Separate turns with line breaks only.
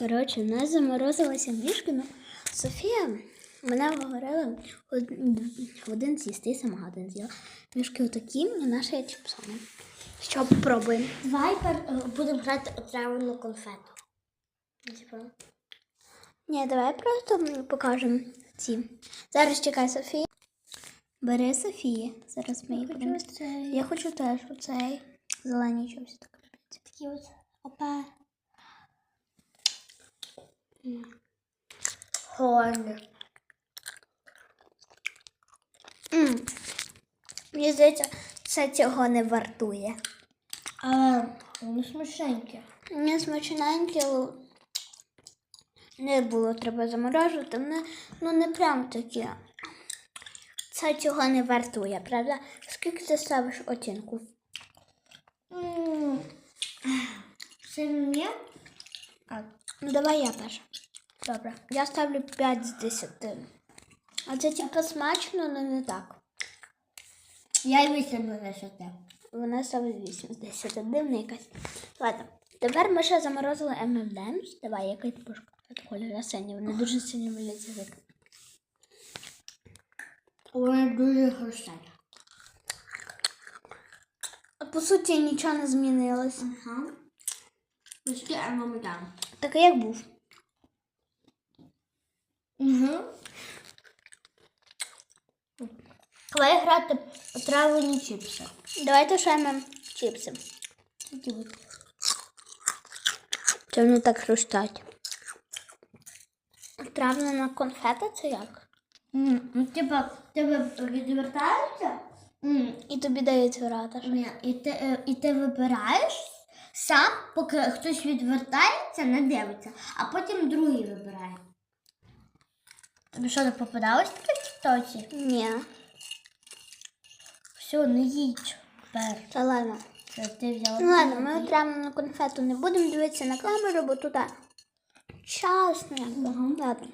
Коротше, нас заморозилася мішки. Ну, Софія мене говорила один, з'їсти, сама один з'їла. Мішки отакі, а наша є чіпсами. Що попробуємо?
Давай е, будемо грати отравлену конфету.
Ні, давай просто покажемо ці. Зараз чекай Софія. Бери Софія. Зараз ми її будемо. Я хочу теж оцей зелений чомусь так.
Такі от. Опа. Холодно.
Мені здається, це цього не вартує.
Але вони смачненькі.
Не смачненьке, але не було треба заморожувати. Вони, ну не прям такі. Це цього не вартує, правда? Скільки ти ставиш оцінку?
Це мені?
Ну давай я перша. Добре. Я ставлю 5 з 10. А це типу смачно, але не так.
Я й вісім вирішити.
Вона ставить 8 з 10. Дивна якась. Ладно. Тепер ми ще заморозили M&M's. Давай, який будеш казати колір? Вони дуже сильно вилять язик.
Вони дуже хрустять.
По суті, нічого не змінилось.
Ага. Ось такі армамедан.
Так як був.
Угу. Давай грати отравлені чіпси.
Давайте ми чіпси. Це вони так хрустять. Травлена конфета це як?
Ну, типа, тебе відвертаються?
І тобі дають грати.
І ти, е, і ти вибираєш сам, поки хтось відвертається, не дивиться, а потім другий вибирає. Тобі що не попадалось таке в тіктоці?
Ні.
Все, не їдь тепер.
Та ладно.
Це ти взяла.
Ну ладно, ми травлену конфету не будемо дивитися на камеру, бо туди часно. Ладно.